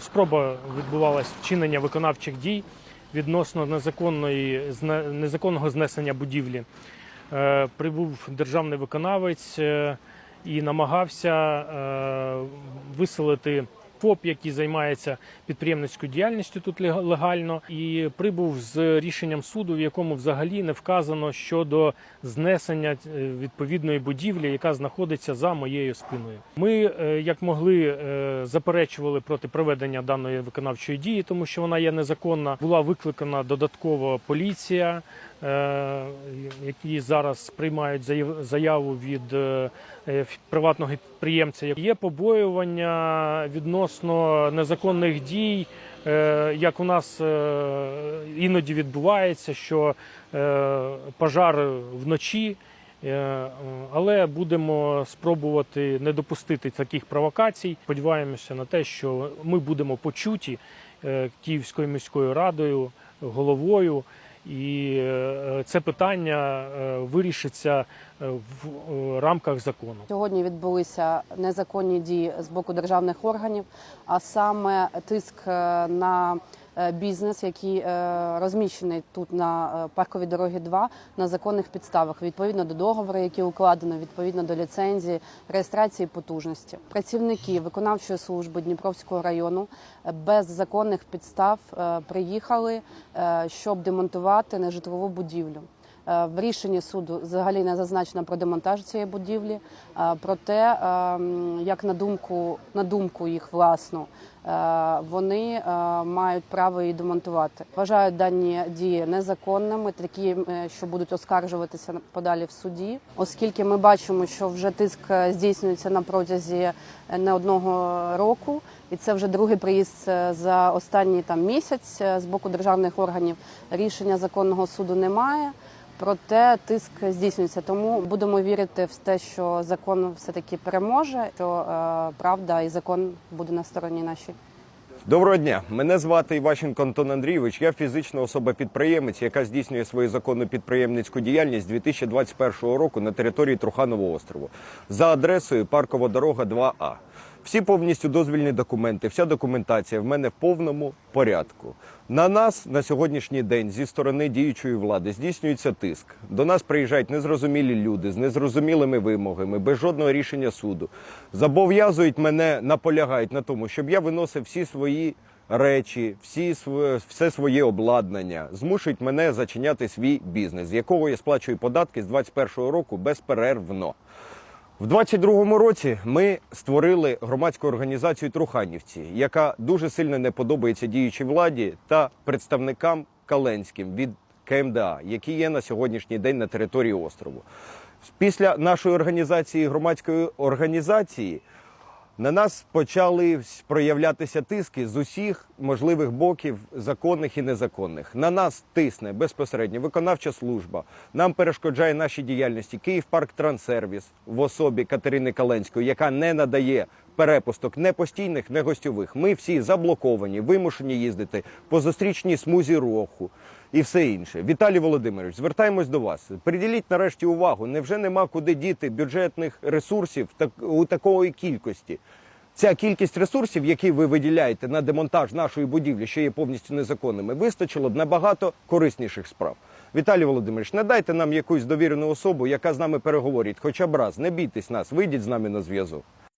Спроба відбувалась вчинення виконавчих дій відносно незаконної незаконного знесення будівлі. Е, Прибув державний виконавець е, і намагався е, виселити ФОП, який займається підприємницькою діяльністю тут лег- легально, і прибув з рішенням суду, в якому взагалі не вказано щодо знесення е, відповідної будівлі, яка знаходиться за моєю спиною. Ми, е, як могли, е, заперечували проти проведення даної виконавчої дії, тому що вона є незаконна. Була викликана додатково поліція, які зараз приймають заяву від е, е, приватного підприємця. Є побоювання відносно незаконних дій. Е, Як у нас іноді відбувається, що пожар вночі, але будемо спробувати не допустити таких провокацій. Сподіваємося на те, що ми будемо почуті Київською міською радою, головою, і е, це питання е, вирішиться е, в рамках закону. Сьогодні відбулися незаконні дії з боку державних органів, а саме тиск на бізнес, який е, розміщений тут на е, парковій дорогі 2 на законних підставах, відповідно до договору, які укладено, відповідно до ліцензії, реєстрації потужності. Працівники виконавчої служби Дніпровського району е, без законних підстав е, приїхали, е, щоб демонтувати нежитлову будівлю. Е, В рішенні суду взагалі не зазначено про демонтаж цієї будівлі. е, Проте, е, як на думку, на думку їх власну, е, вони мають право її демонтувати. Вважають дані дії незаконними, такі, що будуть оскаржуватися подалі в суді, оскільки ми бачимо, що вже тиск здійснюється на протязі не одного року, і це вже другий приїзд е, за останній там місяць е, з боку державних органів. Рішення законного суду немає. Проте тиск здійснюється, тому будемо вірити в те, що закон все таки переможе, що е, правда і закон буде на стороні нашій. Доброго дня. Мене звати Іващенко Антон Андрійович. Я фізична особа-підприємець, яка здійснює свою законну підприємницьку діяльність з 2021 року на території Труханового острову за адресою Паркова дорога 2А. Всі повністю дозвільні документи, вся документація в мене в повному порядку. На нас на сьогоднішній день зі сторони діючої влади здійснюється тиск. До нас приїжджають незрозумілі люди з незрозумілими вимогами, без жодного рішення суду. Зобов'язують мене, наполягають на тому, щоб я виносив всі свої речі, всі все своє обладнання, змушують мене зачиняти свій бізнес, з якого я сплачую податки з 2021 року безперервно. В 22-му році ми створили громадську організацію Труханівці, яка дуже сильно не подобається діючій владі та представникам Каленським від КМДА, які є на сьогоднішній день на території острову. Після нашої організації громадської організації на нас почали проявлятися тиски з усіх можливих боків, законних і незаконних. На нас тисне безпосередньо виконавча служба. Нам перешкоджає нашій діяльності Київ парк Транссервіс в особі Катерини Каленської, яка не надає перепусток не постійних, не гостьових. Ми всі заблоковані, вимушені їздити по зустрічній смузі руху і все інше. Віталій Володимирович, звертаємось до вас. Приділіть нарешті увагу. Невже нема куди діти бюджетних ресурсів у такої кількості? Ця кількість ресурсів, які ви виділяєте на демонтаж нашої будівлі, що є повністю незаконними, вистачило б набагато корисніших справ. Віталій Володимирович, надайте нам якусь довірену особу, яка з нами переговорить, хоча б раз. Не бійтесь нас, вийдіть з нами на зв'язок.